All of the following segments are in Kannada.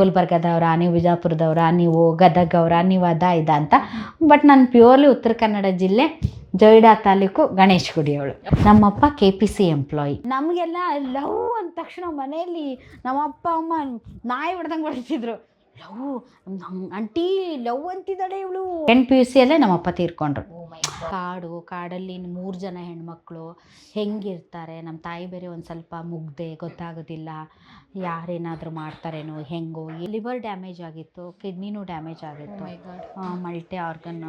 ಗುಲ್ಬರ್ಗದವರ ನೀವು ಬಿಜಾಪುರದವರ ನೀವು ಗದಗವರ, ನೀವು ಅದ ಇದ ಅಂತ. ಬಟ್ ನಾನು ಪ್ಯೂರ್ಲಿ ಉತ್ತರ ಕನ್ನಡ ಜಿಲ್ಲೆ ಜೊಯ್ಡಾ ತಾಲೂಕು ಗಣೇಶ್ ಗುಡಿಯವಳು. ನಮ್ಮಪ್ಪ ಕೆ ಪಿ ಸಿ ಎಂಪ್ಲಾಯಿ ನಮಗೆಲ್ಲ ಲವ್ ಅಂದ ತಕ್ಷಣ ಮನೆಯಲ್ಲಿ ನಮ್ಮಪ್ಪ, ಅಮ್ಮ ನಾಯಿ ಹೊಡೆದಂಗೆ ಹೊಡಿತಿದ್ರು. ಲವ್ ಅಂಟಿ ಲವ್ ಅಂತಿದ್ದಾಳೆ ಇವಳು. ಎನ್ ಪಿ ಯು ಸಿಯಲ್ಲೇ ನಮ್ಮಪ್ಪ ತೀರ್ಕೊಂಡ್ರು. ಕಾಡು ಕಾಡಲ್ಲಿ ಮೂರು ಜನ ಹೆಣ್ಮಕ್ಳು. ಹೆಂಗಿರ್ತಾರೆ? ನಮ್ಮ ತಾಯಿ ಬೇರೆ ಒಂದು ಸ್ವಲ್ಪ ಮುಗ್ದೆ ಗೊತ್ತಾಗೋದಿಲ್ಲ. ಯಾರೇನಾದರೂ ಮಾಡ್ತಾರೇನೋ ಹೆಂಗೋ. ಲಿವರ್ ಡ್ಯಾಮೇಜ್ ಆಗಿತ್ತು ಕಿಡ್ನಿನೂ ಡ್ಯಾಮೇಜ್ ಆಗಿತ್ತು. ಮಲ್ಟಿ ಆರ್ಗನ್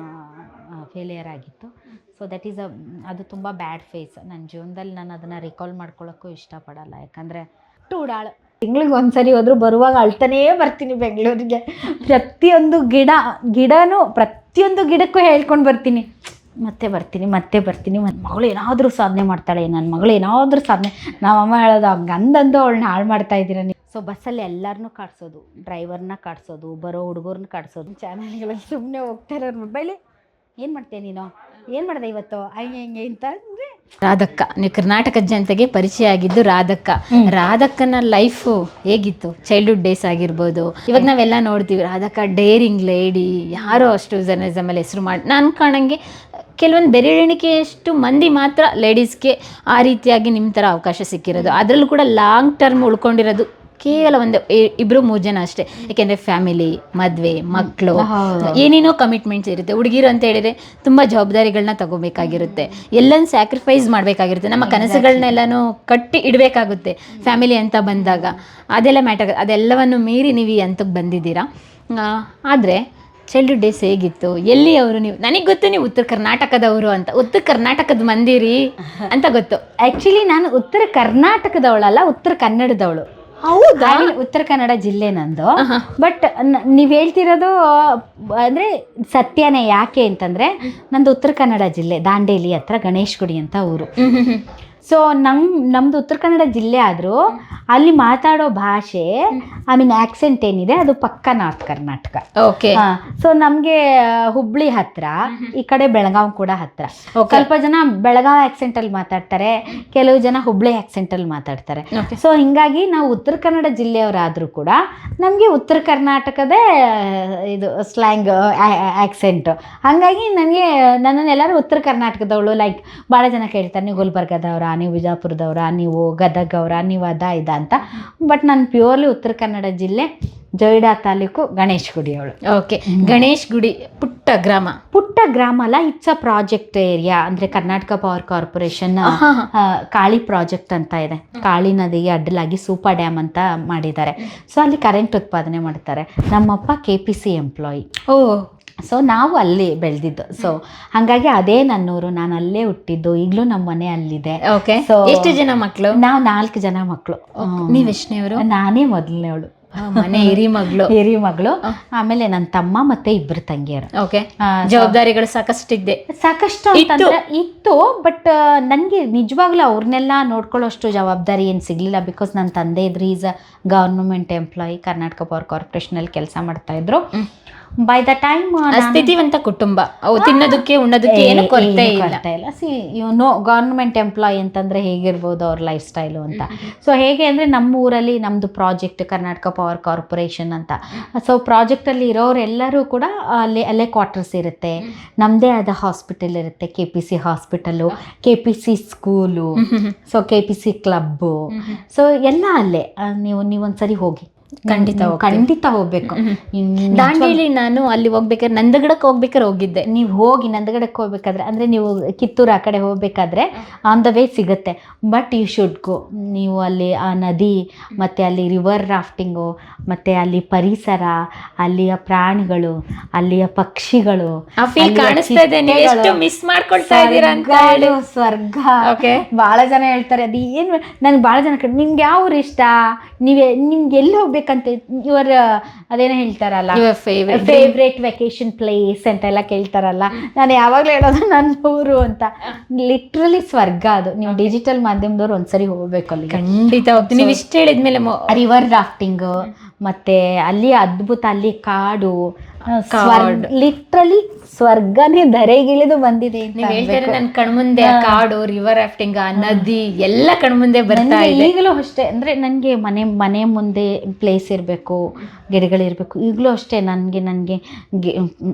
ಫೇಲಿಯರ್ ಆಗಿತ್ತು. ಸೊ ದಟ್ ಈಸ್ ಅ ಅದು ತುಂಬ ಬ್ಯಾಡ್ ಫೇಸ್. ನನ್ನ ಜೀವನದಲ್ಲಿ ನಾನು ಅದನ್ನು ರಿಕಾಲ್ ಮಾಡ್ಕೊಳ್ಳೋಕ್ಕೂ ಇಷ್ಟಪಡಲ್ಲ. ಯಾಕಂದರೆ ಟೂಡಾಳು ತಿಂಗ್ಳಿಗೆ ಒಂದ್ಸರಿ ಹೋದ್ರು ಬರುವಾಗ ಅಳ್ತಾನೇ ಬರ್ತೀನಿ ಬೆಂಗಳೂರಿಗೆ. ಪ್ರತಿಯೊಂದು ಗಿಡ, ಗಿಡನೂ ಪ್ರತಿಯೊಂದು ಗಿಡಕ್ಕೂ ಹೇಳ್ಕೊಂಡು ಬರ್ತೀನಿ. ಮತ್ತೆ ಬರ್ತೀನಿ ಮತ್ತೆ ಬರ್ತೀನಿ. ನನ್ನ ಮಗಳು ಏನಾದರೂ ಸಾಧನೆ ಮಾಡ್ತಾಳೆ ನನ್ನ ಮಗಳು ಏನಾದರೂ ಸಾಧನೆ. ನಮ್ಮಮ್ಮ ಹೇಳೋದು, ಹಂಗೆ ಅಂದಂದು ಅವಳನ್ನ ಹಾಳು ಮಾಡ್ತಾ ಇದ್ದೀರ ನೀವು? ಸೊ ಬಸ್ಸಲ್ಲಿ ಎಲ್ಲರನ್ನೂ ಕಾಡ್ಸೋದು. ಡ್ರೈವರ್ನ ಕಾಡ್ಸೋದು, ಬರೋ ಹುಡುಗರ್ನ ಕಾಡ್ಸೋದು. ಚಾನಲ್ಗಳಲ್ಲಿ ಸುಮ್ಮನೆ ಹೋಗ್ತಾ ಇರೋರು ಮೊಬೈಲಿ ಏನು ಮಾಡ್ತೀಯ ನೀನು? ಏನು ಮಾಡಿದೆ ಇವತ್ತು? ಹಂಗೆ, ಹಿಂಗೆ ಅಂತ ಅಂದರೆ ರಾಧಕ್ಕ. ನೀವು ಕರ್ನಾಟಕ ಜನತೆಗೆ ಪರಿಚಯ ಆಗಿದ್ದು ರಾಧಕ್ಕ ರಾಧಕ್ಕನ ಲೈಫ್ ಹೇಗಿತ್ತು? ಚೈಲ್ಡ್ಹುಡ್ ಡೇಸ್ ಆಗಿರ್ಬೋದು. ಇವಾಗ ನಾವೆಲ್ಲ ನೋಡ್ತೀವಿ ರಾಧಕ್ಕ ಡೇರಿಂಗ್ ಲೇಡಿ ಯಾರೋ ಅಷ್ಟು ಜರ್ನಲಿಸಮ್ ಅಲ್ಲಿ ಹೆಸರು ಮಾಡಿ ನಾನು ಕಾಣಂಗೆ ಕೆಲವೊಂದು ಬೆರಳೆಣಿಕೆಯಷ್ಟು ಮಂದಿ ಮಾತ್ರ ಲೇಡೀಸ್ಗೆ ಆ ರೀತಿಯಾಗಿ ನಿಮ್ಮ ಥರ ಅವಕಾಶ ಸಿಕ್ಕಿರೋದು. ಅದರಲ್ಲೂ ಕೂಡ ಲಾಂಗ್ ಟರ್ಮ್ ಉಳ್ಕೊಂಡಿರೋದು ಕೇವಲ ಒಂದು ಇಬ್ರು ಮೂರು ಜನ ಅಷ್ಟೇ. ಯಾಕೆಂದ್ರೆ ಫ್ಯಾಮಿಲಿ ಮದ್ವೆ ಮಕ್ಕಳು ಏನೇನೋ ಕಮಿಟ್ಮೆಂಟ್ಸ್ ಇರುತ್ತೆ. ಹುಡುಗಿರು ಅಂತ ಹೇಳಿದ್ರೆ ತುಂಬಾ ಜವಾಬ್ದಾರಿಗಳನ್ನ ತಗೋಬೇಕಾಗಿರುತ್ತೆ. ಎಲ್ಲನ್ ಸ್ಯಾಕ್ರಿಫೈಸ್ ಮಾಡಬೇಕಾಗಿರುತ್ತೆ. ನಮ್ಮ ಕನಸುಗಳನ್ನೆಲ್ಲಾನು ಕಟ್ಟಿ ಇಡಬೇಕಾಗುತ್ತೆ ಫ್ಯಾಮಿಲಿ ಅಂತ ಬಂದಾಗ. ಅದೆಲ್ಲ ಮ್ಯಾಟರ್ ಅದೆಲ್ಲವನ್ನು ಮೀರಿ ನೀವು ಈ ಹಂತಕ್ಕೆ ಬಂದಿದ್ದೀರಾ? ಆದರೆ ಚೈಲ್ಡ್ಹುಡ್ ಡೇಸ್ ಹೇಗಿತ್ತು? ಎಲ್ಲಿ ಅವರು ನೀವು ನನಗೆ ಗೊತ್ತು ನೀವು ಉತ್ತರ ಕರ್ನಾಟಕದವರು ಅಂತ. ಉತ್ತರ ಕರ್ನಾಟಕದ ಮಂದಿರಿ ಅಂತ ಗೊತ್ತು. ಆ್ಯಕ್ಚುಲಿ ನಾನು ಉತ್ತರ ಕರ್ನಾಟಕದವಳಲ್ಲ ಉತ್ತರ ಕನ್ನಡದವಳು. ಹೌದಾ? ಉತ್ತರ ಕನ್ನಡ ಜಿಲ್ಲೆ ನಂದು. ಬಟ್ ನೀವು ಹೇಳ್ತಿರೋದು ಅಂದರೆ ಸತ್ಯನೇ ಯಾಕೆ ಅಂತಂದರೆ ನಂದು ಉತ್ತರ ಕನ್ನಡ ಜಿಲ್ಲೆ ದಾಂಡೇಲಿ ಹತ್ರ ಗಣೇಶ್ ಗುಡಿ ಅಂತ ಊರು. ಸೊ ನಮ್ಮ ನಮ್ದು ಉತ್ತರ ಕನ್ನಡ ಜಿಲ್ಲೆ ಆದರೂ ಅಲ್ಲಿ ಮಾತಾಡೋ ಭಾಷೆ ಐ ಮೀನ್ ಆಕ್ಸೆಂಟ್ ಏನಿದೆ ಅದು ಪಕ್ಕ ನಾರ್ತ್ ಕರ್ನಾಟಕ. ಓಕೆ ಸೊ ನಮ್ಗೆ ಹುಬ್ಳಿ ಹತ್ರ ಈ ಕಡೆ ಬೆಳಗಾವ್ ಕೂಡ ಹತ್ರ. ಸ್ವಲ್ಪ ಜನ ಬೆಳಗಾವ್ ಆಕ್ಸೆಂಟ್ ಅಲ್ಲಿ ಮಾತಾಡ್ತಾರೆ ಕೆಲವು ಜನ ಹುಬ್ಳಿ ಆಕ್ಸೆಂಟ್ ಅಲ್ಲಿ ಮಾತಾಡ್ತಾರೆ. ಸೊ ಹಿಂಗಾಗಿ ನಾವು ಉತ್ತರ ಕನ್ನಡ ಜಿಲ್ಲೆಯವರಾದ್ರೂ ಕೂಡ ನಮಗೆ ಉತ್ತರ ಕರ್ನಾಟಕದೇ ಇದು ಸ್ಲ್ಯಾಂಗ್ ಆಕ್ಸೆಂಟ್ ಹಂಗಾಗಿ ನನಗೆ ನನ್ನನ್ನೆಲ್ಲರೂ ಉತ್ತರ ಕರ್ನಾಟಕದವಳು ಲೈಕ್ ಭಾಳ ಜನ ಕೇಳ್ತಾರೆ ನೀವು ಗುಲ್ಬರ್ಗದವ್ರ ನೀವು ಬಿಜಾಪುರದವ್ರ ನೀವು ಗದಗವರ ನೀವು ಅದ ಇದ ಅಂತ. ಬಟ್ ನಾನು ಪ್ಯೂರ್ಲಿ ಉತ್ತರ ಕನ್ನಡ ಜಿಲ್ಲೆ ಜೊಯ್ಡಾ ತಾಲೂಕು ಗಣೇಶ್ ಗುಡಿಯವಳು. ಓಕೆ ಗಣೇಶ್ ಗುಡಿ ಪುಟ್ಟ ಗ್ರಾಮ. ಪುಟ್ಟ ಗ್ರಾಮ ಅಲ್ಲ ಇಟ್ಸ್ ಅ ಪ್ರಾಜೆಕ್ಟ್ ಏರಿಯಾ ಅಂದ್ರೆ Karnataka power corporation Kali project ಅಂತ ಇದೆ. ಕಾಳಿ ನದಿಗೆ ಅಡ್ಡಲಾಗಿ ಸೂಪರ್ ಡ್ಯಾಮ್ ಅಂತ ಮಾಡಿದ್ದಾರೆ. ಸೊ ಅಲ್ಲಿ ಕರೆಂಟ್ ಉತ್ಪಾದನೆ ಮಾಡ್ತಾರೆ. ನಮ್ಮಪ್ಪ K P C employee oh so ನಾವು ಅಲ್ಲಿ ಬೆಳೆದಿದ್ದು. ಸೊ ಹಾಗಾಗಿ ಅದೇ ನನ್ನೂರು ನಾನು ಅಲ್ಲೇ ಹುಟ್ಟಿದ್ದು. ಈಗಲೂ ನಮ್ಮ ಮನೆ ಅಲ್ಲಿದೆ. ಓಕೆ ಎಷ್ಟು ಜನ ಮಕ್ಕಳು ನಾವು ನಾಲ್ಕು ಜನ ಮಕ್ಕಳು ನೀವು ಎಷ್ಟನೇವರು? ನಾನೇ ಮೊದಲನೇವಳು. ಮನೆ ಹಿರಿ ಮಗಳು. ಹಿರಿ ಮಗಳು. ಆಮೇಲೆ ನನ್ನ ತಮ್ಮ ಮತ್ತೆ ಇಬ್ಬರು ತಂಗಿಯರು. ಓಕೆ ಜವಾಬ್ದಾರಿಗಳು ಸಾಕಷ್ಟು ಇದ್ದೆ. ಸಾಕಷ್ಟು ಅಂತಂದ್ರೆ ಇತ್ತು ಬಟ್ ನನಗೆ ನಿಜವಾಗ್ಲೂ ಅವ್ರನ್ನೆಲ್ಲ ನೋಡ್ಕೊಳ್ಳೋಷ್ಟು ಜವಾಬ್ದಾರಿ ಏನು ಸಿಗಲಿಲ್ಲ ಬಿಕಾಸ್ ನನ್ನ ತಂದೆ ಇದ್ರು is a government employee Karnataka power ಕಾರ್ಪೊರೇಷನಲ್ಲಿ ಕೆಲಸ ಮಾಡ್ತಾ ಇದ್ರು. ಬೈ ದ ಟೈಮ್ ಸ್ಥಿತಿವಂತ ಕುಟುಂಬ. ಅವು ತಿನ್ನೋದಕ್ಕೆ ಉಣ್ಣೋದಕ್ಕೆ ಏನು ಕೊರತೆ ಇಲ್ಲ. ಸಿ ನೋ ಗೌರ್ಮೆಂಟ್ ಎಂಪ್ಲಾಯ್ ಅಂತಂದ್ರೆ ಹೇಗಿರ್ಬೋದು ಅವ್ರ ಲೈಫ್ ಸ್ಟೈಲು ಅಂತ ಸೊ ಹೇಗೆ ಅಂದರೆ ನಮ್ಮ ಊರಲ್ಲಿ ನಮ್ಮದು ಪ್ರಾಜೆಕ್ಟ್ ಕರ್ನಾಟಕ ಪವರ್ ಕಾರ್ಪೊರೇಷನ್ ಅಂತ. ಸೊ ಪ್ರಾಜೆಕ್ಟಲ್ಲಿ ಇರೋರೆಲ್ಲರೂ ಕೂಡ ಅಲ್ಲಿ ಅಲ್ಲೇ ಕ್ವಾರ್ಟರ್ಸ್ ಇರುತ್ತೆ. ನಮ್ಮದೇ ಆದ ಹಾಸ್ಪಿಟಲ್ ಇರುತ್ತೆ K P C hospital K P C school so K P C club so ಎಲ್ಲ ಅಲ್ಲೇ. ನೀವು ನೀವು ನೀವೊಂದ್ಸರಿ ಹೋಗಿ. ಖಂಡಿತ ಖಂಡಿತ ಹೋಗ್ಬೇಕು. ದಾಂಡೇಲಿ ನಾನು ಅಲ್ಲಿ ಹೋಗ್ಬೇಕಾದ್ರೆ ನಂದಗಡಕ್ಕೆ ಹೋಗ್ಬೇಕಾದ್ರೆ ಹೋಗಿದ್ದೆ. ನೀವು ಹೋಗಿ ನಂದಗಡಕ್ಕೆ ಹೋಗ್ಬೇಕಾದ್ರೆ ಅಂದ್ರೆ ನೀವು ಕಿತ್ತೂರು ಆ ಕಡೆ ಹೋಗ್ಬೇಕಾದ್ರೆ ಆನ್ ದ ವೇ ಸಿಗುತ್ತೆ. ಬಟ್ ಯು ಶುಡ್ ಗೋ ನೀವು ಅಲ್ಲಿ ಆ ನದಿ ಮತ್ತೆ ಅಲ್ಲಿ ರಿವರ್ ರಾಫ್ಟಿಂಗು ಮತ್ತೆ ಅಲ್ಲಿ ಪರಿಸರ ಅಲ್ಲಿಯ ಪ್ರಾಣಿಗಳು ಅಲ್ಲಿಯ ಪಕ್ಷಿಗಳು ಸ್ವರ್ಗ, ಬಹಳ ಜನ ಹೇಳ್ತಾರೆ ಅದು ಏನು ನನ್ಗೆ ಭಾಳ ಜನ ನಿಮ್ಗೆ ಯಾವ ಇಷ್ಟ? ನೀವೇ ನಿಮ್ಗೆ ಎಲ್ಲಿ ಹೋಗ್ಬೇಕಂತ ಇವರ ಅದೇನೋ ಹೇಳ್ತಾರಲ್ಲ? ಫೇವ್ರೇಟ್ ವೆಕೇಶನ್ ಪ್ಲೇಸ್ ಅಂತೆಲ್ಲ ಕೇಳ್ತಾರಲ್ಲ. ನಾನು ಯಾವಾಗಲೂ ಹೇಳೋದು ನನ್ನ ಊರು ಅಂತ. ಲಿಟ್ರಲಿ ಸ್ವರ್ಗ ಅದು. ನೀವು ಡಿಜಿಟಲ್ ಮಾಧ್ಯಮದವ್ರು ಒಂದ್ಸರಿ ಹೋಗ್ಬೇಕು ಅಲ್ಲಿ ಖಂಡಿತ ಹೋಗ್ತೀನಿ. ನೀವು ಇಷ್ಟ ಹೇಳಿದ್ಮೇಲೆ ರಿವರ್ ರಾಫ್ಟಿಂಗ್ ಮತ್ತೆ ಅಲ್ಲಿ ಅದ್ಭುತ ಅಲ್ಲಿ ಕಾಡು. ಲಿಟ್ರಲಿ ಸ್ವರ್ಗನೇ ಧರೆಗಿಳಿದು ಬಂದಿದೆ. ನನ್ ಕಣ್ಮುಂದೆ ಕಾಡು ರಿವರ್ ರಾಫ್ಟಿಂಗ್ ನದಿ ಎಲ್ಲ ಕಣ್ಮುಂದೆ ಬರ್ತಾ ಇದೆ. ಈಗಲೂ ಅಷ್ಟೇ ಅಂದ್ರೆ ನನಗೆ ಮನೆ ಮನೆ ಮುಂದೆ ಪ್ಲೇಸ್ ಇರಬೇಕು ಗಿಡಗಳಿರಬೇಕು ಈಗಲೂ ಅಷ್ಟೇ ನನಗೆ ನನಗೆ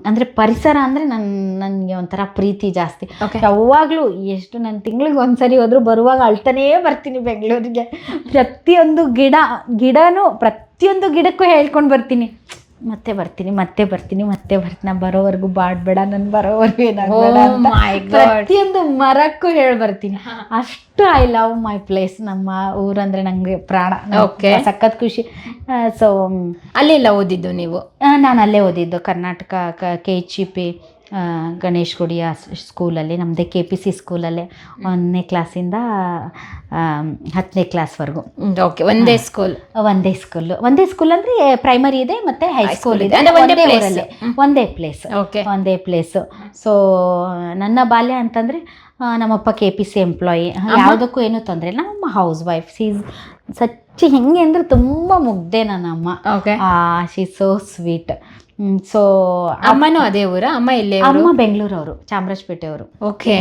ಅಂದ್ರೆ ಪರಿಸರ ಅಂದ್ರೆ ನನ್ ನನಗೆ ಒಂಥರ ಪ್ರೀತಿ ಜಾಸ್ತಿ. ಯಾವಾಗ್ಲೂ ಎಷ್ಟು ನಾನು ತಿಂಗಳಿಗೆ ಒಂದ್ಸರಿ ಹೋದ್ರು ಬರುವಾಗ ಅಳ್ತಾನೇ ಬರ್ತೀನಿ ಬೆಂಗಳೂರಿಗೆ. ಪ್ರತಿಯೊಂದು ಗಿಡ ಗಿಡನೂ ಪ್ರತಿಯೊಂದು ಗಿಡಕ್ಕೂ ಹೇಳ್ಕೊಂಡು ಬರ್ತೀನಿ. ಮತ್ತೆ ಬರ್ತೀನಿ ಮತ್ತೆ ಬರ್ತೀನಿ ಮತ್ತೆ ಬರ್ತೀನಿ. ನಾ ಬರೋವರೆಗೂ ಬಾಡ್ಬೇಡ ನಾನು ಬರೋವರೆಗೂ ಏನಾಗಬೇಡ Oh ಅಂತ. ಪ್ರತಿಯೊಂದು ಮರಕ್ಕೂ ಹೇಳಿ ಬರ್ತೀನಿ. ಅಷ್ಟು ಐ ಲವ್ ಮೈ ಪ್ಲೇಸ್ ನಮ್ಮ ಊರಂದ್ರೆ ನಂಗೆ ಪ್ರಾಣ. ಓಕೆ. ಸಖತ್ ಖುಷಿ. ಸೊ ಅಲ್ಲೆಲ್ಲ ಓದಿದ್ದು ನೀವು? ನಾನು ಅಲ್ಲೇ ಓದಿದ್ದು Karnataka K H E P Ganesh ಗುಡಿಯ ಸ್ಕೂಲಲ್ಲಿ ನಮ್ಮದೇ ಕೆ ಪಿ ಸಿ ಸ್ಕೂಲಲ್ಲೇ ಒಂದನೇ ಕ್ಲಾಸಿಂದ ಹತ್ತನೇ ಕ್ಲಾಸ್ವರೆಗೂ ಓಕೆ ಒಂದೇ ಸ್ಕೂಲ್ ಒಂದೇ ಸ್ಕೂಲ್ ಒಂದೇ ಸ್ಕೂಲ್ ಅಂದರೆ ಪ್ರೈಮರಿ ಇದೆ ಮತ್ತು ಹೈ ಸ್ಕೂಲ್ ಇದೆ. ಅಂದ್ರೆ ಒಂದೇ ಪ್ಲೇಸ್ ಊರಲ್ಲೇ. ಒಂದೇ ಪ್ಲೇಸ್ ಓಕೆ ಒಂದೇ ಪ್ಲೇಸು ಸೊ ನನ್ನ ಬಾಲ್ಯ ಅಂತಂದರೆ ನಮ್ಮಪ್ಪ ಕೆ ಪಿ ಸಿ ಎಂಪ್ಲಾಯಿ ಯಾವುದಕ್ಕೂ ಏನೂ ತೊಂದರೆ ಇಲ್ಲ. ನಮ್ಮಮ್ಮ ಹೌಸ್ ವೈಫ್ ಸೀಸ್ ಸಚ್ಚಿ ಹೆಂಗೆ ಅಂದರೆ ತುಂಬ ಮುಗ್ದೆ ನನ್ನ ಅಮ್ಮ okay she so sweet so ಅಮ್ಮನೂ ಅದೇ ಊರ? ಅಮ್ಮ ಇಲ್ಲೇ ಅಮ್ಮ ಬೆಂಗಳೂರು ಅವರು ಚಾಮರಾಜಪೇಟೆ ಅವರು ಓಕೆ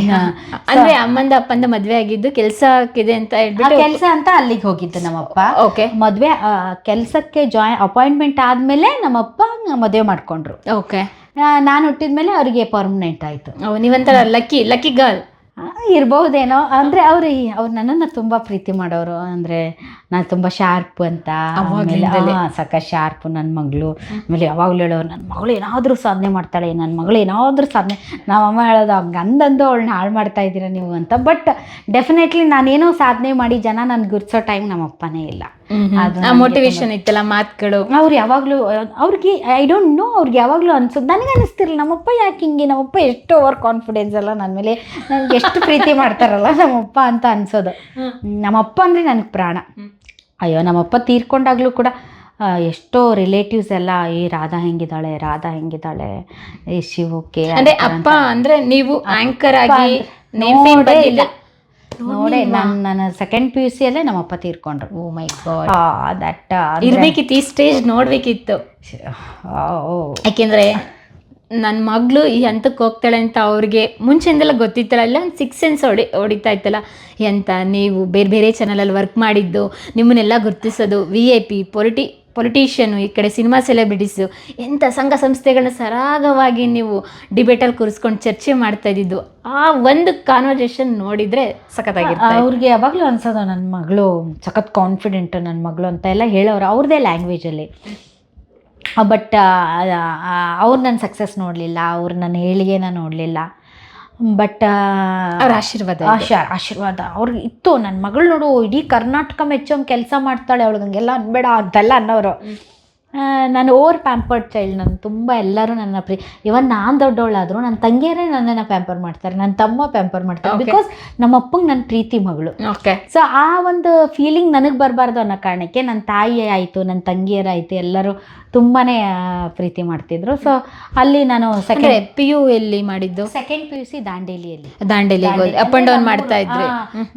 ಅಂದ್ರೆ ಅಮ್ಮಂದ ಅಪ್ಪಂದ ಮದ್ವೆ ಆಗಿದ್ದು ಕೆಲ್ಸಕ್ಕಿದೆ ಅಂತ ಹೇಳ್ಬಿಟ್ಟು ಕೆಲಸ ಅಂತ ಅಲ್ಲಿಗೆ ಹೋಗಿದ್ದು ನಮ್ಮಪ್ಪ. ಓಕೆ ಮದ್ವೆ ಕೆಲಸಕ್ಕೆ ಜಾಯಿನ್ ಅಪಾಯಿಂಟ್ಮೆಂಟ್ ಆದ್ಮೇಲೆ ನಮ್ಮಪ್ಪ ಮದುವೆ ಮಾಡ್ಕೊಂಡ್ರು. ಓಕೆ ನಾನು ಹುಟ್ಟಿದ್ಮೇಲೆ ಅವರಿಗೆ ಪರ್ಮನೆಂಟ್ ಆಯ್ತು. ನೀವಂತರ ಲಕ್ಕಿ ಲಕ್ಕಿ ಗರ್ಲ್ ಇರ್ಬಹುದೇನೋ. ಅಂದರೆ ಅವ್ರು ಅವ್ರು ನನ್ನನ್ನು ತುಂಬ ಪ್ರೀತಿ ಮಾಡೋರು. ಅಂದರೆ ನಾನು ತುಂಬ ಶಾರ್ಪ್ ಅಂತ. ಸಕ ಶಾರ್ಪ್ ನನ್ನ ಮಗಳು. ಆಮೇಲೆ ಯಾವಾಗಲೂ ಹೇಳೋರು ನನ್ನ ಮಗಳು ಏನಾದರೂ ಸಾಧನೆ ಮಾಡ್ತಾಳೆ ನನ್ನ ಮಗಳು ಏನಾದರೂ ಸಾಧನೆ. ನಾವಮ್ಮ ಹೇಳೋದು ಹಂಗೆ ಅಂದಂದು ಅವಳನ್ನ ಹಾಳು ಮಾಡ್ತಾ ಇದ್ದೀರಾ ನೀವು? ಅಂತ. ಬಟ್ ಡೆಫಿನೆಟ್ಲಿ ನಾನೇನೋ ಸಾಧನೆ ಮಾಡಿ ಜನ ನನ್ಗೆ ಗುರ್ಸೋ ಟೈಮ್ ನಮ್ಮ ಅಪ್ಪನೇ ಇಲ್ಲ. ಮೋಟಿವೇಶನ್ ಇತ್ತಲ್ಲ ಮಾತುಗಳು. ಅವ್ರು ಯಾವಾಗಲೂ ಅವ್ರಿಗೆ ಐ ಡೋಂಟ್ ನೋ ಅವ್ರಿಗೆ ಯಾವಾಗಲೂ ಅನ್ಸುತ್ತೆ ನನಗೆ ಅನಿಸ್ತಿರಲಿಲ್ಲ. ನಮ್ಮಪ್ಪ ಯಾಕೆ ಹಿಂಗೆ ನಮ್ಮಪ್ಪ ಎಷ್ಟು ಓವರ್ ಕಾನ್ಫಿಡೆನ್ಸ್ ಅಲ್ಲ ನನ್ನ ಮೇಲೆ. ನನಗೆ ಎಷ್ಟು ಪ್ರೀತಿ ಮಾಡ್ತಾರಲ್ಲ ನಮ್ಮಪ್ಪ ಅಂತ ಅನ್ಸೋದು. ನಮ್ಮಪ್ಪ ಅಂದ್ರೆ ನನಗೆ ಪ್ರಾಣ. ಅಯ್ಯೋ ನಮ್ಮಪ್ಪ ತೀರ್ಕೊಂಡಾಗ್ಲೂ ಕೂಡ ಎಷ್ಟೋ ರಿಲೇಟಿವ್ಸ್ ಎಲ್ಲ ಈ ರಾಧಾ ಹೆಂಗಿದ್ದಾಳೆ ರಾಧಾ ಹೆಂಗಿದ್ದಾಳೆ ಈ ಶಿವಕ್ಕೆ ಅಂದ್ರೆ ಅಪ್ಪ ಅಂದ್ರೆ ನೀವು ಆಂಕರ್ ಆಗಿ ನೋಡೇ. ಇಲ್ಲ. ನೋಡೇ ನಾನು ನನ್ನ ಸೆಕೆಂಡ್ ಪಿ ಯು ಸಿಯಲ್ಲೇ ನಮ್ಮಪ್ಪ ತೀರ್ಕೊಂಡ್ರು. ಓ ಮೈ ಗಾಡ್ ದಟ್ ಇರ್ಬೇಕಿತ್ತು ಈ ಸ್ಟೇಜ್ ನೋಡ್ಬೇಕಿತ್ತು. ಯಾಕೆಂದ್ರೆ ನನ್ನ ಮಗಳು ಈ ಹಂತಕ್ಕೆ ಹೋಗ್ತಾಳೆ ಅಂತ ಅವ್ರಿಗೆ ಮುಂಚೆಯಿಂದೆಲ್ಲ ಗೊತ್ತಿತ್ತಲ್ಲ ಇಲ್ಲ ಒಂದು ಸಿಕ್ಸ್ ಸೆನ್ಸ್ ಹೊಡಿ ಹೊಡಿತಾ ಇತ್ತಲ್ಲ. ಎಂತ ನೀವು ಬೇರೆ ಬೇರೆ ಚಾನಲಲ್ಲಿ ವರ್ಕ್ ಮಾಡಿದ್ದು ನಿಮ್ಮನ್ನೆಲ್ಲ ಗುರುತಿಸೋದು ವಿ ಐ ಪಿ ಪೊಲಿಟಿ ಪೊಲಿಟಿಷಿಯನು ಈ ಕಡೆ ಸಿನಿಮಾ ಸೆಲೆಬ್ರಿಟೀಸು ಎಂಥ ಸಂಘ ಸಂಸ್ಥೆಗಳನ್ನ ಸರಾಗವಾಗಿ ನೀವು ಡಿಬೇಟಲ್ಲಿ ಕೂರಿಸ್ಕೊಂಡು ಚರ್ಚೆ ಮಾಡ್ತಾ ಇದ್ದಿದ್ದು, ಆ ಒಂದು ಕಾನ್ವರ್ಸೇಷನ್ ನೋಡಿದರೆ ಸಖತ್ತಾಗಿರುತ್ತೆ ಅವ್ರಿಗೆ ಯಾವಾಗಲೂ ಅನ್ಸೋದು ನನ್ನ ಮಗಳು ಸಖತ್ ಕಾನ್ಫಿಡೆಂಟ್ ನನ್ನ ಮಗಳು ಅಂತ ಎಲ್ಲ ಹೇಳೋರು ಅವ್ರದ್ದೇ ಲ್ಯಾಂಗ್ವೇಜಲ್ಲಿ ಬಟ್ ಅವ್ರು ನನ್ನ ಸಕ್ಸಸ್ ನೋಡಲಿಲ್ಲ, ಅವ್ರು ನನ್ನ ಹೇಳಿಗೆನ ನೋಡಲಿಲ್ಲ. ಬಟ್ ಅವ್ರ ಆಶೀರ್ವಾದ. ಆಶೀರ್ವಾದ. ಅವ್ರಿಗೆ ಇತ್ತು. ನನ್ನ ಮಗಳು ನೋಡು ಇಡೀ ಕರ್ನಾಟಕ ಮೆಚ್ಚೋಂಗೆ ಕೆಲಸ ಮಾಡ್ತಾಳೆ ಅವಳಿಗೆ ಹಂಗೆಲ್ಲ ಅನ್ಬೇಡ ಅದೆಲ್ಲ ಅನ್ನೋರು. ನಾನು ಓವರ್ ಪ್ಯಾಂಪರ್ಡ್ ಚೈಲ್ಡ್ ನಾನು ತುಂಬ ಎಲ್ಲರೂ ನನ್ನ ಪ್ರೀ ಇವನ್ ನಾನು ದೊಡ್ಡವಳಾದರೂ ನನ್ನ ತಂಗಿಯರೇ ನನ್ನನ್ನು ಪ್ಯಾಂಪರ್ ಮಾಡ್ತಾರೆ ನನ್ನ ತಮ್ಮ ಪ್ಯಾಂಪರ್ ಮಾಡ್ತಾರೆ. ಬಿಕಾಸ್ ನಮ್ಮ ಅಪ್ಪಂಗೆ ನನ್ನ ಪ್ರೀತಿ ಮಗಳು. ಓಕೆ ಸೊ ಆ ಒಂದು ಫೀಲಿಂಗ್ ನನಗೆ ಬರಬಾರ್ದು ಅನ್ನೋ ಕಾರಣಕ್ಕೆ ನನ್ನ ತಾಯಿಯೇ ಆಯಿತು ನನ್ನ ತಂಗಿಯರಾಯಿತು ಎಲ್ಲರೂ ತುಂಬಾ ಪ್ರೀತಿ ಮಾಡ್ತಿದ್ರು. ಸೊ ಅಲ್ಲಿ ನಾನು ಸೆಕೆಂಡ್ ಪಿ ಯು ಎಲ್ಲಿ ಮಾಡಿದ್ದು? ಸೆಕೆಂಡ್ ಪಿ ಯು ಸಿ ದಾಂಡೇಲಿಯಲ್ಲಿ. ದಾಂಡೇಲಿ ಅಪ್ ಅಂಡ್ ಡೌನ್ ಮಾಡ್ತಾ ಇದ್ರಿ.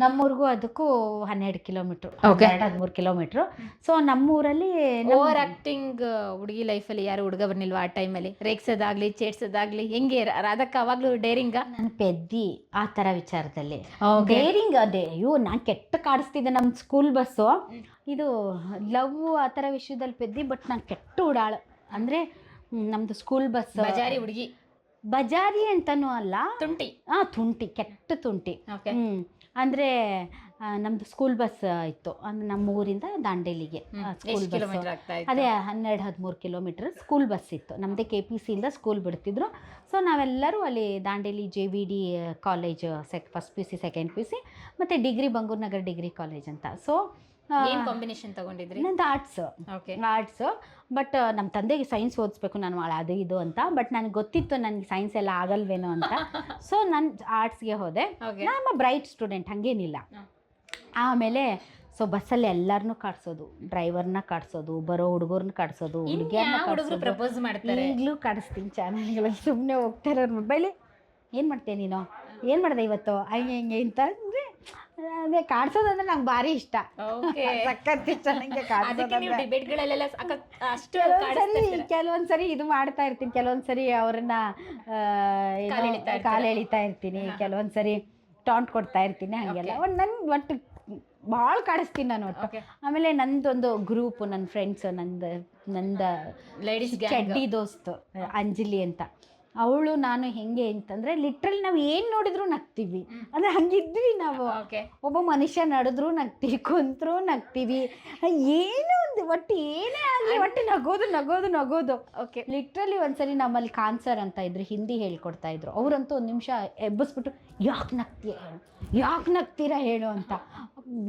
ನಮ್ಮೂರಿಗೂ ಅದಕ್ಕೂ ಹನ್ನೆರಡು ಕಿಲೋಮೀಟ್ರ್ ಓಕೆ ಹದಿಮೂರು ಕಿಲೋಮೀಟ್ರ್ ಸೊ ನಮ್ಮೂರಲ್ಲಿ ಓವರ್ ಆಕ್ಟಿಂಗ್ ಹುಡುಗಿ ಲೈಫಲ್ಲಿ ಯಾರು ಹುಡುಗ ಬರ್ನಿಲ್ವಾ ಆ ಟೈಮಲ್ಲಿ ರೇಗ್ಸೋದಾಗ್ಲಿ ಚೇಡ್ಸೋದಾಗ್ಲಿ ಹೆಂಗೆ ರಾಧಕ್ಕ ಅವಾಗ್ಲೂ ಡೇರಿಂಗ ನಾನು ಪೆದ್ದಿ ಆ ತರ ವಿಚಾರದಲ್ಲಿ. ಡೇರಿಂಗ್ ಅದೇ. ಅಯ್ಯೋ ನಾನು ಕೆಟ್ಟ ಕಾಡಿಸ್ತಿದ್ದೆ ನಮ್ಮ ಸ್ಕೂಲ್ ಬಸ್ಸು ಇದು ಲವ್ ಆ ಥರ ವಿಷಯದಲ್ಲಿ ಪೆದ್ದಿ ಬಟ್ ನಾನು ಕೆಟ್ಟ ಉಡಾಳು ಅಂದರೆ ನಮ್ಮದು ಸ್ಕೂಲ್ ಬಸ್ ಬಜಾರಿ ಹುಡುಗಿ. ಬಜಾರಿ ಅಂತನೂ ಅಲ್ಲ. ತುಂಟಿ. ಹಾ ತುಂಟಿ ಕೆಟ್ಟ ತುಂಟಿ. ಹ್ಮ್. ಹ್ಞೂ ಅಂದರೆ ನಮ್ಮದು ಸ್ಕೂಲ್ ಬಸ್ ಇತ್ತು. ಅಂದ್ರೆ ನಮ್ಮ ಊರಿಂದ ದಾಂಡೇಲಿಗೆ. ಸ್ಕೂಲ್ ಬಸ್ ಅದೇ ಹನ್ನೆರಡು ಹದಿಮೂರು ಕಿಲೋಮೀಟರ್ ಸ್ಕೂಲ್ ಬಸ್ ಇತ್ತು. ನಮ್ಮದೇ ಕೆ ಪಿ ಸಿಯಿಂದ ಸ್ಕೂಲ್ ಬಿಡ್ತಿದ್ರು. ಸೊ ನಾವೆಲ್ಲರೂ ಅಲ್ಲಿ Dandeli J V D college sec first P U C second P U C ಮತ್ತು degree Bangur Nagar degree college ಅಂತ. ಸೊ ಏನ್ ಕಾಂಬಿನೇಷನ್ ತಗೊಂಡಿದ್ರಿ? ನಂದು ಆರ್ಟ್ಸ್ ಓಕೆ ಆರ್ಟ್ಸು ಬಟ್ ನಮ್ಮ ತಂದೆಗೆ ಸೈನ್ಸ್ ಓದಿಸ್ಬೇಕು. ನಾನು ಅದು ಇದು ಅಂತ. ಬಟ್ ನನಗೆ ಗೊತ್ತಿತ್ತು ನನಗೆ ಸೈನ್ಸ್ ಎಲ್ಲ ಆಗಲ್ವೇನೋ ಅಂತ. ಸೊ ನಾನು ಆರ್ಟ್ಸ್ಗೆ ಹೋದೆ. ನಮ್ಮ ನಾನು ಬ್ರೈಟ್ ಸ್ಟೂಡೆಂಟ್ ಹಾಗೇನಿಲ್ಲ. ಆಮೇಲೆ ಸೊ ಬಸ್ಸಲ್ಲಿ ಎಲ್ಲರನ್ನೂ ಕಾಡ್ಸೋದು ಡ್ರೈವರ್ನ ಕಾಡ್ಸೋದು ಬರೋ ಹುಡುಗರ್ನ ಕಾಡ್ಸೋದು ಹುಡುಗಿಯನ್ನ ಪ್ರಪೋಸ್ ಮಾಡ್ತಾರೆ? ಈಗಲೂ ಕಾಡಿಸ್ತೀನಿ ಚಾನಲ್ಗಳಲ್ಲಿ ಸುಮ್ಮನೆ ಹೋಗ್ತಾರೆ ಅವ್ರ ಮೊಬೈಲ್ ಏನು ಮಾಡ್ತೀಯ ನೀನು? ಏನು ಮಾಡಿದೆ ಇವತ್ತು? ಹಂಗೆ ಹಿಂಗೆ ಅಂತ. ಅದೇ ಕಾಡ್ಸೋದಂದ್ರೆ ನಂಗೆ ಭಾರಿ ಇಷ್ಟ. ಸಖತ್ ಇಷ್ಟ ನಂಗೆ ಅದಕ್ಕೆ ನೀವು ಕಾಡ್ಸೋದಂದ್ರೆ ಡಿಬೇಟ್ಗಳಲ್ಲೆಲ್ಲ ಅಷ್ಟು ಕೆಲವೊಂದ್ಸರಿ ಕೆಲವೊಂದ್ಸರಿ ಇದು ಮಾಡ್ತಾ ಇರ್ತೀನಿ. ಕೆಲವೊಂದ್ಸರಿ ಅವ್ರನ್ನ ಕಾಲು ಎಳಿತಾ ಇರ್ತೀನಿ. ಕೆಲವೊಂದ್ಸರಿ ಟಾಂಟ್ ಕೊಡ್ತಾ ಇರ್ತೀನಿ ಹಂಗೆಲ್ಲ. ಒಂದು ನನ್ ಒಟ್ಟು ಭಾಳ ಕಾಡಿಸ್ತೀನಿ ನಾನು ಒಟ್ಟು. ಆಮೇಲೆ ನಂದೊಂದು ಗ್ರೂಪ್ ನನ್ನ ಫ್ರೆಂಡ್ಸ್ ನಂದು ನಂದ ಲೇಡೀಸ್ ಚಡ್ಡಿ ದೋಸ್ತು ಅಂಜಲಿ ಅಂತ. ಅವಳು ನಾನು ಹೆಂಗೆ ಅಂತಂದ್ರೆ ಲಿಟ್ರಲಿ ನಾವು ಏನು ನೋಡಿದ್ರು ನಗ್ತೀವಿ. ಅಂದ್ರೆ ಹಂಗಿದ್ವಿ ನಾವು. ಓಕೆ ಒಬ್ಬ ಮನುಷ್ಯ ನಡೆದ್ರು ನಗ್ತೀವಿ ಕುಂತ್ರು ನಗ್ತೀವಿ. ಏನು ಒಂದು ಒಟ್ಟು ಏನೇ ಆಗಲಿ ಒಟ್ಟು ನಗೋದು ನಗೋದು ನಗೋದು. ಓಕೆ ಲಿಟ್ರಲಿ ಒಂದ್ಸರಿ ನಮ್ಮಲ್ಲಿ ಕಾನ್ಸರ್ ಅಂತ ಇದ್ರು ಹಿಂದಿ ಹೇಳ್ಕೊಡ್ತಾ ಇದ್ರು. ಅವರಂತೂ ಒಂದು ನಿಮಿಷ ಎಬ್ಬಿಸ್ಬಿಟ್ಟು ಯಾಕೆ ನಗ್ತೀಯ ಹೇಳು ಯಾಕೆ ನಗ್ತೀರಾ ಹೇಳು ಅಂತ.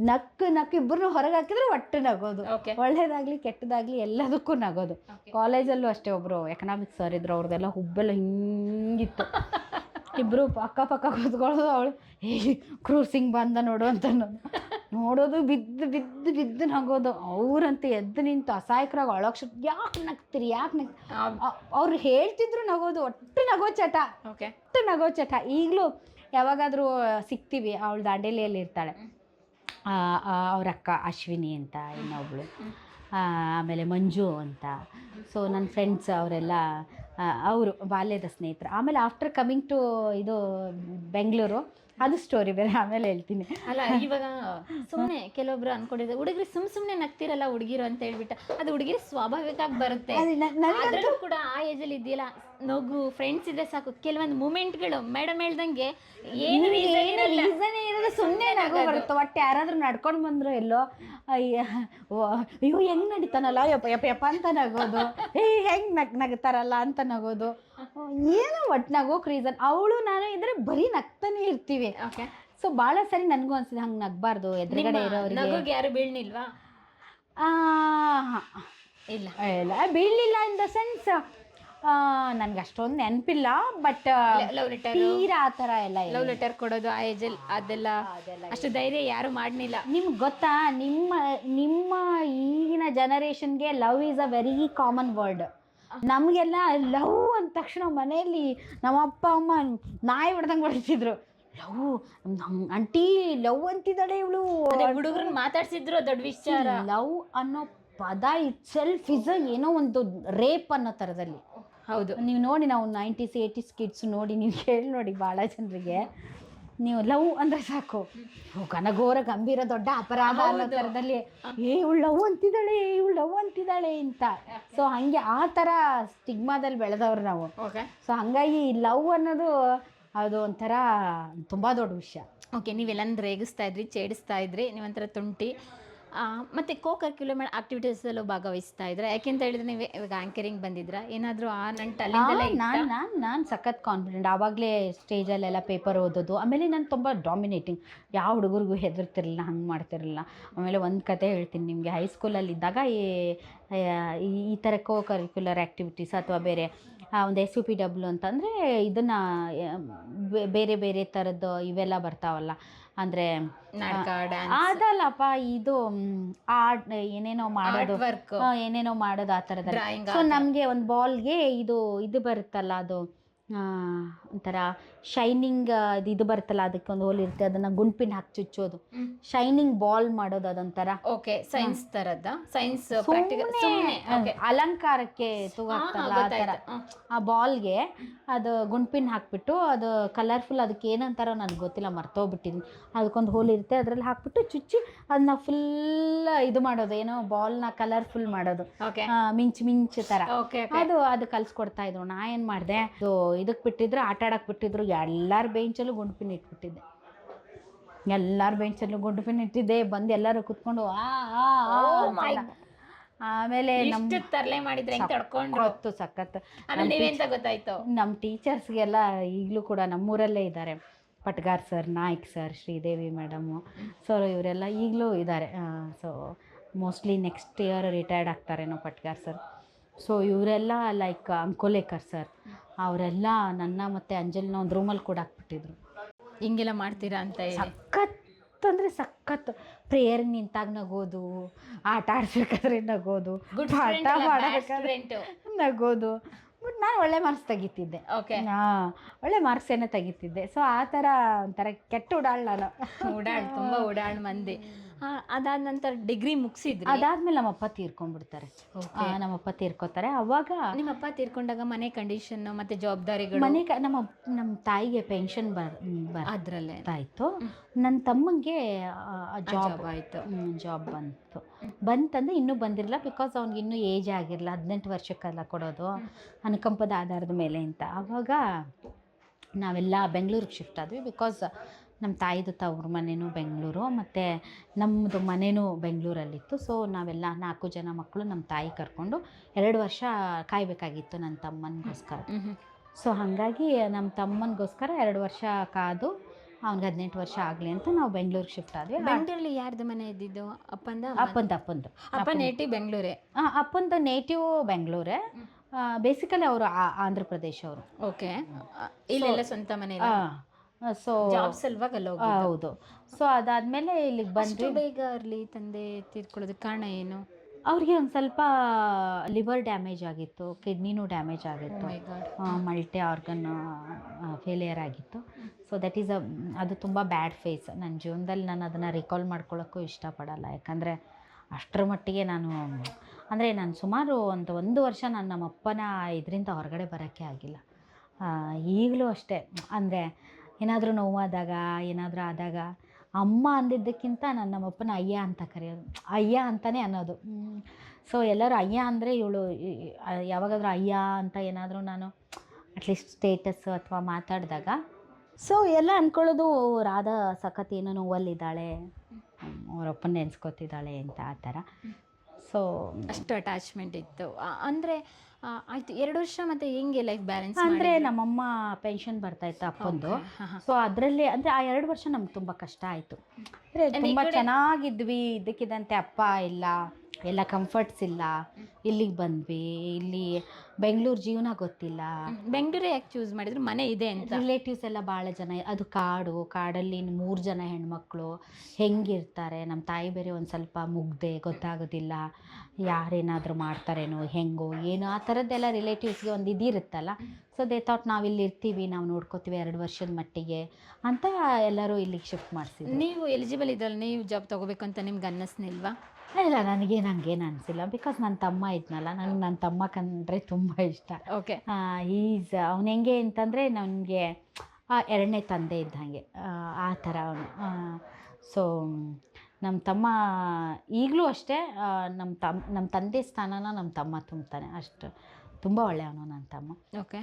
ನಕ್ಕು ನಕ್ಕು ಇಬ್ಬರನ್ನು ಹೊರಗೆ ಹಾಕಿದ್ರೆ ಒಟ್ಟು ನಗೋದು. ಒಳ್ಳೇದಾಗ್ಲಿ ಕೆಟ್ಟದಾಗ್ಲಿ ಎಲ್ಲದಕ್ಕೂ ನಗೋದು. ಕಾಲೇಜಲ್ಲೂ ಅಷ್ಟೇ ಒಬ್ರು ಎಕನಾಮಿಕ್ಸ್ ಸರ್ ಇದ್ರು ಅವ್ರದ್ದೆಲ್ಲ ಹುಬ್ಬೆಲ್ಲ ಹಿಂಗಿತ್ತು. ಇಬ್ರು ಪಕ್ಕ ಪಕ್ಕ ಕೂತ್ಕೊಳ್ಳೋದು ಅವಳು ಹೇ ಕ್ರೂಸಿಂಗ್ ಬಂದ ನೋಡು ಅಂತ. ನೋಡೋದು ಬಿದ್ದು ಬಿದ್ದು ಬಿದ್ದು ನಗೋದು. ಅವ್ರಂತೂ ಎದ್ದು ನಿಂತು ಅಸಹಾಯಕರಾಗಿ ಅಳೋಕ್ಷ ಯಾಕೆ ನಗ್ತೀರಿ ಯಾಕೆ ನಗ್ ಅವ್ರು ಹೇಳ್ತಿದ್ರು ನಗೋದು ಒಟ್ಟು ನಗೋ ಚಟ. ಒಟ್ಟು ನಗೋ ಚಟ. ಈಗಲೂ ಯಾವಾಗಾದರೂ ಸಿಗ್ತೀವಿ ಅವಳು ದಾಂಡೇಲಿಯಲ್ಲಿ ಇರ್ತಾಳೆ ಅವ್ರ ಅಕ್ಕ ಅಶ್ವಿನಿ ಅಂತ ಇನ್ನೊಬ್ಳು. ಆಮೇಲೆ ಮಂಜು ಅಂತ. ಸೊ ನನ್ನ ಫ್ರೆಂಡ್ಸ್ ಅವರೆಲ್ಲ ಅವರು ಬಾಲ್ಯದ ಸ್ನೇಹಿತರು. ಆಮೇಲೆ ಆಫ್ಟರ್ ಕಮಿಂಗ್ ಟು ಇದು ಬೆಂಗಳೂರು ಅದು ಸ್ಟೋರಿ ಬೇರೆ ಆಮೇಲೆ ಹೇಳ್ತೀನಿ. ಅಲ್ಲ ಇವಾಗ ಸುಮ್ಮನೆ ಕೆಲವೊಬ್ರು ಅನ್ಕೊಂಡಿದ್ದಾರೆ ಹುಡುಗರು ಸುಮ್ ಸುಮ್ನೆ ನಗ್ತಿರಲ್ಲ ಹುಡುಗಿರು ಅಂತ ಹೇಳ್ಬಿಟ್ಟು ಅದು ಹುಡುಗಿರು ಸ್ವಾಭಾವಿಕವಾಗಿ ಬರುತ್ತೆ. ಕೂಡ ಆ ಏಜಲ್ಲಿ ಇದೆಯಲ್ಲ ನಗು ಫ್ರೆಂಡ್ಸ್ ಇದ್ರೆ ಸಾಕು. ಕೆಲವೊಂದು ಮೂಮೆಂಟ್ಗಳು ಮೇಡಮ್ ಹೇಳ್ದಂಗೆ ಏನು reason ಇರಲ್ಲ. ರೀಸನ್ ಇರೋದು ಸುಮ್ಮನೆ ನಗು ಬರುತ್ತೆ ಒಟ್ಟು ಯಾರಾದ್ರೂ ನಡ್ಕೊಂಡು ಬಂದ್ರು ಎಲ್ಲೋ ಅಯ್ಯ ಓ, ಅಯ್ಯೋ ಹೆಂಗ್ ನಡೀತಾನಲ್ಲ? ಯಪ್ಪ ಯಪ್ಪ ಯಪ್ಪ ಅಂತ ನಗೋದು. ಏ ಹೆಂಗ್ ನಗ್ ನಗ್ತಾರಲ್ಲ ಅಂತ ನಗೋದು. ಏನು ಒಟ್ಟು ನಗೋಕ್ ರೀಸನ್ ಅವಳು ನಾನು ಇದ್ರೆ ಬರೀ ನಗ್ತಾನೆ ಇರ್ತೀವಿ. ಓಕೆ ಸೊ ಭಾಳ ಸರಿ ನನಗೂ ಅನ್ಸಿದೆ ಹಂಗೆ ನಗ್ಬಾರ್ದು ಎದುರುಗಡೆ ಇರೋ ಇರೋರಿಗೆ ನಗುಗೆ ಯಾರು ಬೀಳ್ನಿಲ್ವಾ? ಆ, ಇಲ್ಲ. ಇಲ್ಲ. ಬೀಳಲಿಲ್ಲ ಇನ್ ದ ಸೆನ್ಸ್. ನನ್ಗೆ ಅಷ್ಟೊಂದು ನೆನಪಿಲ್ಲ ಬಟ್ ಲವ್ ಲೆಟರ್ ತೀರಾ ಆ ಥರ ಎಲ್ಲ ಲವ್ ಲೆಟರ್ ಕೊಡೋದು ಆ ಏಜ್ ಅಲ್ಲಿ ಅದೆಲ್ಲ ಅಷ್ಟು ಧೈರ್ಯ ಯಾರು ಮಾಡಲಿಲ್ಲ. ನಿಮ್ಗೆ ಗೊತ್ತಾ ನಿಮ್ಮ ನಿಮ್ಮ ಈಗಿನ ಜನರೇಷನ್ಗೆ love is a very common word ನಮಗೆಲ್ಲ ಲವ್ ಅಂದ ತಕ್ಷಣ ಮನೆಯಲ್ಲಿ ನಮ್ಮ ಅಪ್ಪ ಅಮ್ಮ ನಾಯಿ ಹೊಡೆದಂಗೆ ಹೊಡಿತಿದ್ರು. ಲವ್ ಆಂಟಿ ಲವ್ ಅಂತಿದ್ದಾಳೆ ಇವಳು. ಹುಡುಗರನ್ನ ಮಾತಾಡ್ಸಿದ್ರು ದೊಡ್ಡ ವಿಚಾರ. ಲವ್ ಅನ್ನೋ ಪದ ಇಟ್ ಸೆಲ್ಫ್ ಇಸ್ ಏನೋ ಒಂದು ರೇಪ್ ಅನ್ನೋ ಥರದಲ್ಲಿ ಹೌದು. ನೀವು ನೋಡಿ ನಾವು ನೈಂಟೀಸ್ ಏಯ್ಟೀಸ್ ಕಿಡ್ಸ್ ನೋಡಿ ನೀವು ಹೇಳಿ ನೋಡಿ ಭಾಳ ಜನರಿಗೆ. ನೀವು ಲವ್ ಅಂದ್ರೆ ಸಾಕು. ಓ, ಘನಘೋರ ಗಂಭೀರ ದೊಡ್ಡ ಅಪರಾಧ ಅನ್ನೋ ಥರದಲ್ಲಿ ಏ ಇವಳು ಲವ್ ಅಂತಿದ್ದಾಳೆ ಇವಳು ಲವ್ ಅಂತಿದ್ದಾಳೆ ಅಂತ. ಸೊ ಹಂಗೆ ಆ ಥರ ಸ್ಟಿಗ್ಮಾದಲ್ಲಿ ಬೆಳೆದವ್ರು ನಾವು. ಸೊ ಹಂಗಾಗಿ ಲವ್ ಅನ್ನೋದು ಅದು ಒಂಥರ ತುಂಬ ದೊಡ್ಡ ವಿಷಯ. ಓಕೆ ನೀವೆಲ್ಲ ರೇಗಿಸ್ತಾ ಇದ್ರಿ ಚೇಡಿಸ್ತಾ ಇದ್ರಿ ನೀವಂತರ ತುಂಟಿ. ಮತ್ತೆ ಕೋ ಕರ್ಕ್ಯುಲಮ್ ಆಕ್ಟಿವಿಟೀಸಲ್ಲೂ ಭಾಗವಹಿಸ್ತಾ ಇದ್ರೆ ಯಾಕೆಂತ ಹೇಳಿದ್ರೆ ನೀವು ಇವಾಗ ಆಂಕರಿಂಗ್ ಬಂದಿದ್ರ ಏನಾದರೂ ಆ ನಂಟು ಅಲ್ಲಿಂದಲೇ ನಾನು ನಾನು ನಾನು ಸಖತ್ ಕಾನ್ಫಿಡೆಂಟ್ ಆವಾಗಲೇ ಸ್ಟೇಜಲ್ಲೆಲ್ಲ ಪೇಪರ್ ಓದೋದು. ಆಮೇಲೆ ನಾನು ತುಂಬ ಡಾಮಿನೇಟಿಂಗ್ ಯಾವ ಹುಡುಗರಿಗೂ ಹೆದರ್ತಿರಲಿಲ್ಲ ಹಂಗೆ ಮಾಡ್ತಿರಲಿಲ್ಲ. ಆಮೇಲೆ ಒಂದು ಕತೆ ಹೇಳ್ತೀನಿ ನಿಮಗೆ. ಹೈಸ್ಕೂಲಲ್ಲಿ ಇದ್ದಾಗ ಈ ಈ- ಈ ಥರ ಕೋ ಕರಿಕ್ಯುಲರ್ ಆ್ಯಕ್ಟಿವಿಟೀಸ್ ಅಥವಾ ಬೇರೆ ಒಂದು ಎಸ್ ಯು ಪಿ ಡಬ್ಲ್ಯೂ ಅಂತಂದರೆ ಇದನ್ನು ಬೇರೆ ಬೇರೆ ಥರದ್ದು ಇವೆಲ್ಲ ಬರ್ತಾವಲ್ಲ. ಅಂದರೆ ಅದಲ್ಲಪ್ಪ ಇದು ಆರ್ಟ್ ಏನೇನೋ ಮಾಡೋದು. ಏನೇನೋ ಮಾಡೋದು ಆ ಥರದ ನಮ್ಗೆ ಸೊ ನಮಗೆ ಒಂದು ಬಾಲ್ಗೆ ಇದು ಇದು ಬರುತ್ತಲ್ಲ ಅದು ಆ, ಒಂಥರ ಶೈನಿಂಗ್ ಇದು ಬರ್ತಲ್ಲ ಅದಕ್ಕೆ ಒಂದು ಹೋಲ್ ಇರುತ್ತೆ ಅದನ್ನ ಗುಂಪಿನ ಹಾಕಿ ಚುಚ್ಚೋದು. ಶೈನಿಂಗ್ ಬಾಲ್ ಮಾಡೋದು ಅದೊಂಥರ. ಓಕೆ ಸೈನ್ಸ್ ತರದ ಸೈನ್ಸ್ ಅಲಂಕಾರಕ್ಕೆ ತೂಗಾಕ್ತಲ್ಲ ಆ ಥರ. ಆ ಬಾಲ್ಗೆ ಅದು ಗುಂಪಿನ ಹಾಕ್ಬಿಟ್ಟು ಅದು ಕಲರ್ಫುಲ್ ಅದಕ್ಕೆ ಏನಂತಾರೋ ನನಗೆ ಗೊತ್ತಿಲ್ಲ ಮರ್ತೋಗ್ಬಿಟ್ಟಿದ್ದೀನಿ ಅದಕ್ಕೊಂದು ಹೋಲ್ ಇರುತ್ತೆ ಅದರಲ್ಲಿ ಹಾಕ್ಬಿಟ್ಟು ಚುಚ್ಚಿ ಅದನ್ನ ಫುಲ್ ಇದು ಮಾಡೋದು ಏನೋ ಬಾಲ್ನ ಕಲರ್ಫುಲ್ ಮಾಡೋದು. ಮಿಂಚ್ ಮಿಂಚ್ ತರ. ಅದು ಅದು ಕಲ್ಸ್ಕೊಡ್ತಾ ಇದ್ರು. ನಾ ಏನು ಮಾಡಿದೆ ಇದಕ್ ಇದಕ್ಕೆ ಬಿಟ್ಟಿದ್ರು ಆಟ ಆಡಕ್ ಬಿಟ್ಟಿದ್ರು ಎಲ್ಲರ ಬೆಂಚಲ್ಲೂ ಗುಂಡ್ಪಿನ ಇಟ್ಬಿಟ್ಟಿದ್ದೆ. ಎಲ್ಲರ ಬೆಂಚಲ್ಲೂ ಗುಂಡ್ಪಿನ ಇಟ್ಟಿದ್ದೆ ಬಂದು ಎಲ್ಲರೂ ಕುತ್ಕೊಂಡು ಆ ಆ, ಆ ಅಂತ. ಆಮೇಲೆ ನಮ್ಮ ಇಷ್ಟು ತರಲೆ ಮಾಡಿದ್ರೆ ಹೆಂಗ್ ತಡ್ಕೊಂಡು ಗೊತ್ತು ಸಖತ್ ಆಮೇಲೆ ನೀವೆಂತ ಗೊತ್ತಾಯ್ತು ನಮ್ಮ ಟೀಚರ್ಸ್ಗೆಲ್ಲ ಈಗಲೂ ಕೂಡ ನಮ್ಮೂರಲ್ಲೇ ಇದ್ದಾರೆ. Patgar sir Naik sir Sridevi madam so ಇವರೆಲ್ಲ ಈಗಲೂ ಇದ್ದಾರೆ. So mostly next year retired ಆಗ್ತಾರೇನೋ Patgar sir. So ಇವರೆಲ್ಲ ಲೈಕ್ ಅಂಕೋಲೇಕರ್ ಸರ್ ಅವರೆಲ್ಲ ನನ್ನ ಮತ್ತು ಅಂಜಲಿನ ಒಂದು ರೂಮಲ್ಲಿ ಕೂಡ ಹಾಕ್ಬಿಟ್ಟಿದ್ರು ಹಿಂಗೆಲ್ಲ ಮಾಡ್ತೀರಾ ಅಂತ ಸಖತ್ ಅಂದರೆ ಸಖತ್. ಪ್ರೇಯರ್ ನಿಂತಾಗ ನಗೋದು ಆಟ ಆಡ್ಬೇಕಾದ್ರೆ ನಗೋದು ಪಾಠ ಮಾಡಬೇಕಾದ್ರೆ ನಗೋದು. ಬಟ್ ನಾನು ಒಳ್ಳೆ ಮಾರ್ಕ್ಸ್ ತೆಗಿತಿದ್ದೆ. ಓಕೆ ಹಾಂ ಒಳ್ಳೆ ಮಾರ್ಕ್ಸ್ ಏನೋ ತೆಗಿತಿದ್ದೆ. ಸೊ ಆ ಥರ ಒಂಥರ ಕೆಟ್ಟ ಉಡಾಳ್ ನಾನು. ಉಡಾಳ್ ತುಂಬಾ ಉಡಾಳ್ ಮಂದಿ. ಅದಾದ ನಂತರ ಡಿಗ್ರಿ ಮುಗಿಸಿದ್ರಿ? ಅದಾದ್ಮೇಲೆ ನಮ್ಮಪ್ಪ ತೀರ್ಕೊಂಡ್ಬಿಡ್ತಾರೆ. ನಮ್ಮಪ್ಪ ತೀರ್ಕೋತಾರೆ. ಅವಾಗ ನಿಮ್ಮಪ್ಪ ತೀರ್ಕೊಂಡಾಗ ಮನೆ ಕಂಡೀಷನ್ ಮತ್ತೆ ಜವಾಬ್ದಾರಿಗಳು? ಮನೆ ನಮ್ಮ ನಮ್ಮ ತಾಯಿಗೆ ಪೆನ್ಷನ್ ಬರ್ ಅದ್ರಲ್ಲೇ. ಆಯ್ತು. ನನ್ನ ತಮ್ಮಂಗೆ ಜಾಬ್ ಜಾಬ್ ಆಯ್ತು. ಜಾಬ್ ಬಂತು. ಬಂತಂದ್ರೆ ಇನ್ನೂ ಬಂದಿರಲಿಲ್ಲ ಬಿಕಾಸ್ ಅವ್ನಿಗೆ ಇನ್ನೂ ಏಜ್ ಆಗಿರಲಿಲ್ಲ ಹದಿನೆಂಟು ವರ್ಷಕ್ಕೆಲ್ಲ ಕೊಡೋದು ಅನುಕಂಪದ ಆಧಾರದ ಮೇಲೆ ಅಂತ. ಆವಾಗ ನಾವೆಲ್ಲ ಬೆಂಗಳೂರಿಗೆ ಶಿಫ್ಟ್ ಆದ್ವಿ ಬಿಕಾಸ್ ನಮ್ಮ ತಾಯಿದು ತವ್ರ ಮನೆಯೂ ಬೆಂಗಳೂರು ಮತ್ತು ನಮ್ಮದು ಮನೆಯೂ ಬೆಂಗಳೂರಲ್ಲಿತ್ತು. ಸೊ ನಾವೆಲ್ಲ ನಾಲ್ಕು ಜನ ಮಕ್ಕಳು ನಮ್ಮ ತಾಯಿ ಕರ್ಕೊಂಡು ಎರಡು ವರ್ಷ ಕಾಯಬೇಕಾಗಿತ್ತು ನನ್ನ ತಮ್ಮನಿಗೋಸ್ಕರ. ಸೊ ಹಾಗಾಗಿ ನಮ್ಮ ತಮ್ಮನಿಗೋಸ್ಕರ ಎರಡು ವರ್ಷ ಕಾದು ಅವ್ನಿಗೆ ಹದಿನೆಂಟು ವರ್ಷ ಆಗಲಿ ಅಂತ ನಾವು ಬೆಂಗಳೂರಿಗೆ ಶಿಫ್ಟ್ ಆದ್ವಿ. ಬೆಂಗಳೂರಲ್ಲಿ ಯಾರ್ದು ಮನೆ ಇದ್ದಿದ್ದು? ಅಪ್ಪಂದ ಅಪ್ಪಂದು ಅಪ್ಪಂದು. ಅಪ್ಪ ನೇಟಿವ್ ಬೆಂಗಳೂರೇ? ಹಾಂ ಅಪ್ಪಂದು ನೇಟಿವ್ ಬೆಂಗಳೂರೇ. ಬೇಸಿಕಲಿ ಅವರು ಆಂಧ್ರ ಪ್ರದೇಶ ಅವರು. ಓಕೆ ಇಲ್ಲೆಲ್ಲ ಸ್ವಂತ ಮನೆ ಸೊ ಜಾಬ್ ಸಲುವಾಗಿ ಅಲ್ಲಿ ಹೋಗಿ ಹೌದು. ಸೊ ಅದಾದ್ಮೇಲೆ ಇಲ್ಲಿಗೆ ಬಂದ್ವಿ. ಅಷ್ಟು ಬೇಗ ಅರ್ಲಿ ತಂದೆ ತೀರ್ಕೊಳ್ಳೋದಕ್ಕೆ ಕಾರಣ ಏನು? ಅವ್ರಿಗೆ ಒಂದು ಸ್ವಲ್ಪ ಲಿವರ್ ಡ್ಯಾಮೇಜ್ ಆಗಿತ್ತು ಕಿಡ್ನಿನೂ ಡ್ಯಾಮೇಜ್ ಆಗಿತ್ತು. ಮಲ್ಟಿ ಆರ್ಗನ್ ಫೇಲಿಯರ್ ಆಗಿತ್ತು. ಸೊ ದಟ್ ಈಸ್ ಅ ಅದು ತುಂಬ ಬ್ಯಾಡ್ ಫೇಸ್ ನನ್ನ ಜೀವನದಲ್ಲಿ ನಾನು ಅದನ್ನು ರಿಕಾಲ್ ಮಾಡ್ಕೊಳ್ಳೋಕ್ಕೂ ಇಷ್ಟಪಡಲ್ಲ. ಯಾಕಂದರೆ ಅಷ್ಟರ ಮಟ್ಟಿಗೆ ನಾನು ಅಂದರೆ ನಾನು ಸುಮಾರು ಒಂದು ಒಂದು ವರ್ಷ ನಾನು ನಮ್ಮ ಅಪ್ಪನ ಇದರಿಂದ ಹೊರಗಡೆ ಬರೋಕ್ಕೆ ಆಗಿಲ್ಲ. ಈಗಲೂ ಅಷ್ಟೇ. ಅಂದರೆ ಏನಾದರೂ ನೋವಾದಾಗ ಏನಾದರೂ ಆದಾಗ, ಅಮ್ಮ ಅಂದಿದ್ದಕ್ಕಿಂತ ನಾನು ನಮ್ಮಪ್ಪನ ಅಯ್ಯ ಅಂತ ಕರೆಯೋದು. ಅಯ್ಯ ಅಂತಲೇ ಅನ್ನೋದು. ಸೊ ಎಲ್ಲರೂ ಅಯ್ಯ ಅಂದರೆ ಇವಳು ಯಾವಾಗಾದರೂ ಅಯ್ಯ ಅಂತ ಏನಾದರೂ ನಾನು ಅಟ್ಲೀಸ್ಟ್ ಸ್ಟೇಟಸ್ ಅಥವಾ ಮಾತಾಡಿದಾಗ ಸೊ ಎಲ್ಲ ಅಂದ್ಕೊಳ್ಳೋದು ರಾಧಾ ಸಖತ್ ಏನೋ ನೋವಲ್ಲಿದ್ದಾಳೆ ಅವರಪ್ಪನ ನೆನೆಸ್ಕೊತಿದ್ದಾಳೆ ಅಂತ ಆ ಥರ. ಸೊ ಅಷ್ಟು ಅಟ್ಯಾಚ್ಮೆಂಟ್ ಇತ್ತು. ಅಂದರೆ ಆಯ್ತು ಎರಡು ವರ್ಷ ಮತ್ತೆ ಹೆಂಗೆ ಲೈಫ್ ಬ್ಯಾಲೆನ್ಸ್ ಅಂದರೆ ನಮ್ಮಮ್ಮ ಪೆನ್ಷನ್ ಬರ್ತಾ ಇತ್ತು ಅಪ್ಪಂದು. ಸೊ ಅದರಲ್ಲಿ ಅಂದರೆ ಆ ಎರಡು ವರ್ಷ ನಮ್ಗೆ ತುಂಬ ಕಷ್ಟ ಆಯಿತು. ಅಂದರೆ ತುಂಬ ಚೆನ್ನಾಗಿದ್ವಿ ಇದಕ್ಕಿದ್ದಂತೆ ಅಪ್ಪ ಇಲ್ಲ. ಎಲ್ಲ ಕಂಫರ್ಟ್ಸ್ ಇಲ್ಲ. ಇಲ್ಲಿಗೆ ಬಂದ್ವಿ ಇಲ್ಲಿ ಬೆಂಗಳೂರು ಜೀವನ ಗೊತ್ತಿಲ್ಲ. ಬೆಂಗಳೂರೇ ಯಾಕೆ ಚೂಸ್ ಮಾಡಿದ್ರು? ಮನೆ ಇದೆ ಅಂತ. ರಿಲೇಟಿವ್ಸ್ ಎಲ್ಲ ಭಾಳ ಜನ ಅದು ಕಾಡು ಕಾಡಲ್ಲಿ ಮೂರು ಜನ ಹೆಣ್ಮಕ್ಳು. ಹೆಂಗಿರ್ತಾರೆ? ನಮ್ಮ ತಾಯಿ ಬೇರೆ ಒಂದು ಸ್ವಲ್ಪ ಮುಗ್ದೆ ಗೊತ್ತಾಗೋದಿಲ್ಲ. ಯಾರೇನಾದರೂ ಮಾಡ್ತಾರೇನೋ ಹೆಂಗೋ ಏನೋ ಆ ಥರದ್ದೆಲ್ಲ ರಿಲೇಟಿವ್ಸ್ಗೆ ಒಂದು ಇದಿರುತ್ತಲ್ಲ. ಸೊ ದೇ ಥಾಟ್ ನಾವು ಇಲ್ಲಿ ಇರ್ತೀವಿ ನಾವು ನೋಡ್ಕೋತೀವಿ ಎರಡು ವರ್ಷದ ಮಟ್ಟಿಗೆ ಅಂತ ಎಲ್ಲರೂ ಇಲ್ಲಿಗೆ ಶಿಫ್ಟ್ ಮಾಡಿಸಿದ್ರು. ನೀವು ಎಲಿಜಿಬಲ್ ಇದ್ರಲ್ಲಿ ನೀವು ಜಾಬ್ ತೊಗೋಬೇಕು ಅಂತ ನಿಮ್ಗೆ ಅನ್ನಿಸ್ನಿಲ್ವಾ? ಇಲ್ಲ ನನಗೆ ನಂಗೇನು ಅನಿಸಿಲ್ಲ. ಬಿಕಾಸ್ ನನ್ನ ತಮ್ಮ ಇದ್ನಲ್ಲ ನನಗೆ ನನ್ನ ತಮ್ಮ ಕಂಡ್ರೆ ತುಂಬ ಇಷ್ಟ. ಓಕೆ ಈಸ್ ಅವನು ಹೆಂಗೆ ಅಂತಂದರೆ ನನಗೆ ಎರಡನೇ ತಂದೆ ಇದ್ದಂಗೆ ಆ ಥರ ಅವನು. ಸೊ ನಮ್ಮ ತಮ್ಮ ಈಗಲೂ ಅಷ್ಟೇ ನಮ್ಮ ತಮ್ಮ ನಮ್ಮ ತಂದೆ ಸ್ಥಾನನ ನಮ್ಮ ತಮ್ಮ ತುಂಬ್ತಾನೆ. ಅಷ್ಟು ತುಂಬ ಒಳ್ಳೆಯವನು ನನ್ನ ತಮ್ಮ. ಓಕೆ